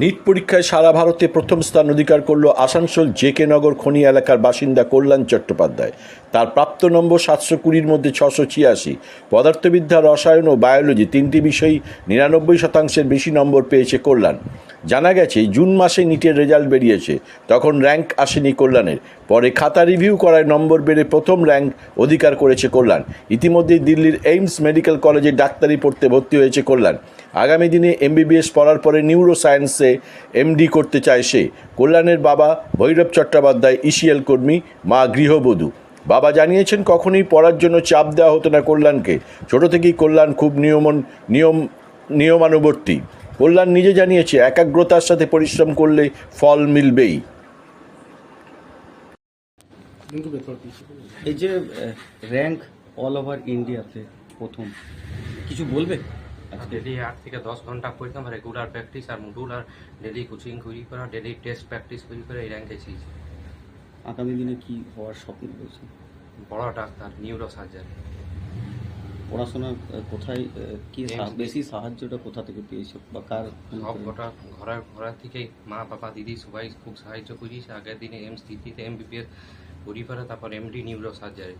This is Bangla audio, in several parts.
নিট পরীক্ষায় সারা ভারতে প্রথম স্থান অধিকার করল আসানসোল জেকে নগর খনি এলাকার বাসিন্দা কল্যাণ চট্টোপাধ্যায়। তার প্রাপ্ত নম্বর সাতশো কুড়ির মধ্যে ছশো ছিয়াশি। পদার্থবিদ্যা, রসায়ন ও বায়োলজি তিনটি বিষয়ই নিরানব্বই শতাংশের বেশি নম্বর পেয়েছে কল্যাণ। জানা গেছে, জুন মাসে নিটের রেজাল্ট বেরিয়েছে, তখন র্যাঙ্ক আসেনি কল্যাণের। পরে খাতা রিভিউ করায় নম্বর বেড়ে প্রথম র্যাঙ্ক অধিকার করেছে কল্যাণ। ইতিমধ্যেই দিল্লির এইমস মেডিকেল কলেজে ডাক্তারি পড়তে ভর্তি হয়েছে কল্যাণ। আগামী দিনে এমবিবিএস পড়ার পরে নিউরো সায়েন্সে এমডি করতে চায় সে। কল্যাণের বাবা ভৈরব চট্টোপাধ্যায় ইসিএল কর্মী, মা গৃহবধূ। বাবা জানিয়েছেন কখনই পড়ার জন্য চাপ দেওয়া হতো না কল্যাণকে। ছোট থেকেই কল্যাণ খুব নিয়মন, নিয়ম, নিয়মানুবর্তী। কল্যাণ নিজে জানিয়েছে, একাগ্রতার সাথে পরিশ্রম করলে ফল মিলবেই। এই যে র্যাঙ্ক অল ওভার ইন্ডিয়াতে প্রথম, কিছু বলবে? ডেলি আট থেকে দশ ঘণ্টা পড়তাম রেগুলার প্র্যাকটিস আর মুডুল আর ডেলি কোচিং করি করা ডেলি টেস্ট প্র্যাকটিস করি করে এই র্যাঙ্কে এসেছি আগামী দিনে কি হওয়ার স্বপ্ন রয়েছে? বড় ডাক্তার নিউরো সার্জারি পড়াশোনার আহ, কোথায় কি বেশি সাহায্যটা কোথা থেকে পেয়েছ বা কার সব গোটা ঘরের ঘরের থেকে মা বাবা দিদি সবাই খুব সাহায্য করিয়েছে। আগের দিনে এমস দিদিতে এমবিবিএস করি করে তারপর এমডি নিউরো সার্জারি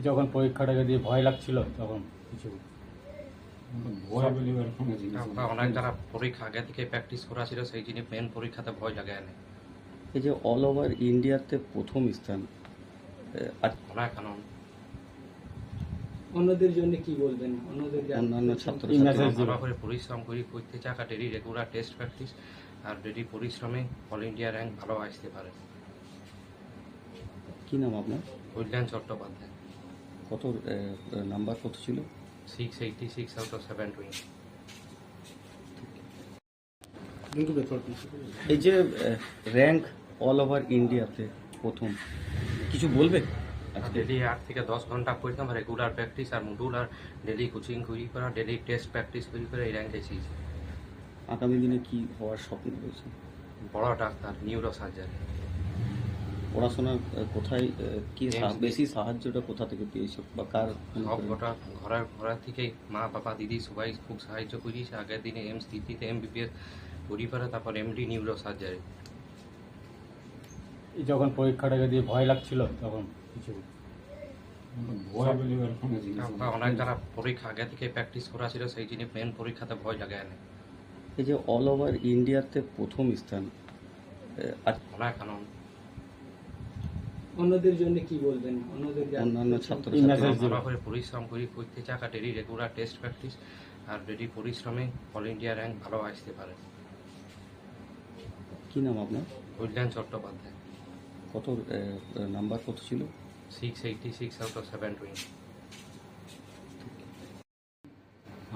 যখন পরীক্ষাটাকে দিয়ে ভয় লাগছিল তখন কিছু ভয় বলি এরকম অনেক যারা পরীক্ষা আগে থেকে প্র্যাকটিস করা ছিল সেই জিনিস মেন পরীক্ষাতে ভয় না এই যে অল ওভার ইন্ডিয়াতে প্রথম স্থান আর অনেক আনন্দ অন্যদের জন্য কি বলবেন? অন্যদের অন্যান্য ছাত্র করে পরিশ্রম করি করতে চাকা ডেলি রেগুলার টেস্ট প্র্যাকটিস আর ডেলি পরিশ্রমে অল ইন্ডিয়া র্যাঙ্ক ভালো আসতে পারে। কি নাম আপনার? কল্যাণ চট্টোপাধ্যায়। কত নাম্বার কত ছিল? Six eighty six out of seven twenty এই যে র্যাঙ্ক অল ওভার ইন্ডিয়াতে প্রথম কিছু বলবে ডেলি আট থেকে দশ ঘণ্টা পড়তাম রেগুলার প্র্যাকটিস আর মডুলার ডেলি কোচিং করি করা ডেলি টেস্ট প্র্যাকটিস করি করে এই র্যাঙ্কে এসেছি আগামী দিনে কি হওয়ার স্বপ্ন রয়েছে? বড় ডাক্তার নিউরো সার্জারি পড়াশোনার কোথায় কি বেশি সাহায্যটা কোথা থেকে পেয়েছ বা কার সব গোটা ঘরের ঘরের থেকে মা বাবা দিদি সবাই খুব সাহায্য করিয়েছে আগের দিনে এমস দিদিতে এমবিবিএস করে তারপর এমডি নিউরো সার্জারি এই যখন পরীক্ষাটাকে দিয়ে ভয় লাগছিল তখন কিছু অনেক যারা পরীক্ষা আগে থেকে প্র্যাকটিস করা ছিল সেই জিনিস মেন পরীক্ষাতে ভয় লাগে না। এই যে অল ওভার ইন্ডিয়াতে প্রথম স্থান আর অনেক আনন্দ। অন্যদের জন্য কি বলবেন? অন্যদের অন্যান্য ছাত্র এই message দিন। ভালো করে পরিশ্রম করি করতে চাকা ডেলি রেগুলার টেস্ট প্র্যাকটিস আর ডেলি পরিশ্রমে অল ইন্ডিয়া র্যাঙ্ক ভালো আসতে পারে। কি নাম আপনার? কল্যাণ চট্টোপাধ্যায়। কত নাম্বার কত ছিল? Six eighty six out of seven twenty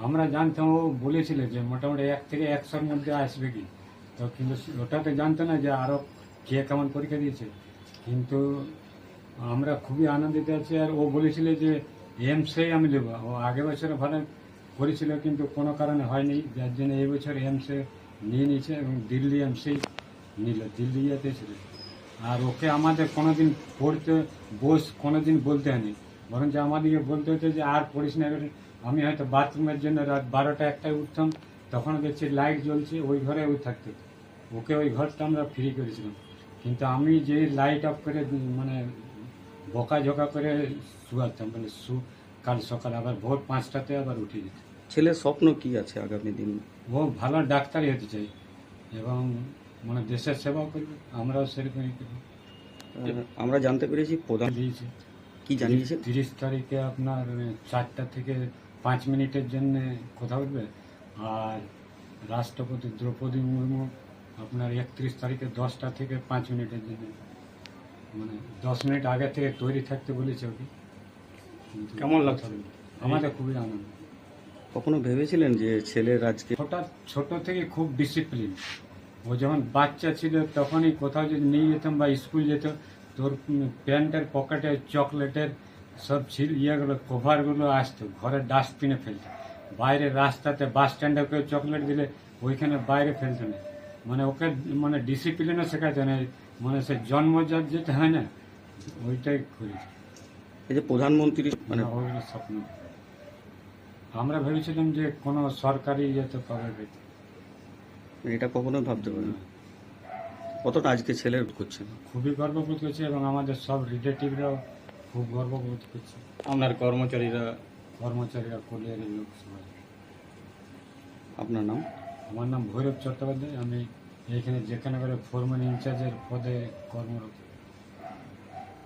আমরা জানতাম ও বলেছিল যে মোটামুটি এক থেকে একশোর মধ্যে আসবে কি। তো কিন্তু ওটা তো জানতো না যে আরও কে কেমন পরীক্ষা দিয়েছে। কিন্তু আমরা খুবই আনন্দিত আছি। আর ও বলেছিল যে এমসেই আমি নেব। ও আগে বছর ভালো করেছিল, কিন্তু কোনো কারণে হয়নি। যার জন্য এই বছর এমসে নিয়ে নিয়েছে এবং দিল্লি এমসেই নিল। দিল্লি ইয়েতে ছিল। আর ওকে আমাদের কোনোদিন পড়তে, বস কোনোদিন বলতে হয়নি। বরঞ্চ আমাদেরকে বলতে হতো যে, আর পড়িস না। আমি হয়তো বাথরুমের জন্য রাত বারোটা একটায় উঠতাম। তখন দেখছি লাইট জ্বলছে, ওই ঘরে ওই থাকতো। ওকে ওই ঘরটা আমরা ফ্রি করেছিলাম। কিন্তু আমি যে লাইট অফ করে মানে বকাঝোকা করে শুয়াতাম মানে শু কাল সকাল আবার ভোর পাঁচটাতে আবার উঠে যেত ছেলের স্বপ্ন কি আছে আগামী দিন? ও ভালো ডাক্তারই হতে চাই এবং মানে দেশের সেবা করবে আমরাও সেরকমই করব। আমরা জানতে পেরেছি প্রধান দিয়েছি। কি জানিয়েছে? তিরিশ তারিখে আপনার চারটা থেকে পাঁচ মিনিটের জন্য কথা উঠবে। আর রাষ্ট্রপতি দ্রৌপদী মুর্মু আপনার একত্রিশ তারিখে দশটা থেকে পাঁচ মিনিটের জন্য মানে দশ মিনিট আগে থেকে তৈরি থাকতে বলেছে ওকে। কেমন লাগছে? আমাদের খুবই আনন্দ। কখনো ভেবেছিলেন যে ছেলের আজকে ছোটা ছোট থেকে খুব ডিসিপ্লিন ও যখন বাচ্চা ছিল তখনই কোথাও যদি নিয়ে যেতাম বা স্কুল যেত তোর প্যান্টের পকেটে চকলেটের সব ছিল ইয়েগুলো কভারগুলো আসতো ঘরের ডাস্টবিনে ফেলতো। বাইরে রাস্তাতে বাস স্ট্যান্ডে কেউ চকলেট দিলে ওইখানে বাইরে ফেলতো না। মানে ওকে মানে ডিসিপ্লিনে শেখাতে না মানে সে জন্মজাত যেতে হয় না ওইটাই করেছে। এই যে প্রধানমন্ত্রী মানে ওগুলো স্বপ্ন। আমরা ভেবেছিলাম যে কোনো সরকারি ইয়েতে পাবে। এটা কখনো ভাবতে পারি না। কতটা আজকে ছেলের করছে? খুবই গর্ববোধ করছে এবং আমাদের সব রিলেটিভরাও খুব গর্ববোধ করছে। আপনার কর্মচারীরা? কর্মচারীরা কলিয়ারের লোক সবাই আপনার নাম? আমার নাম ভৈরব চট্টোপাধ্যায়। আমি এখানে যেখানে করে ফোরম্যান ইনচার্জের পদে কর্মরত।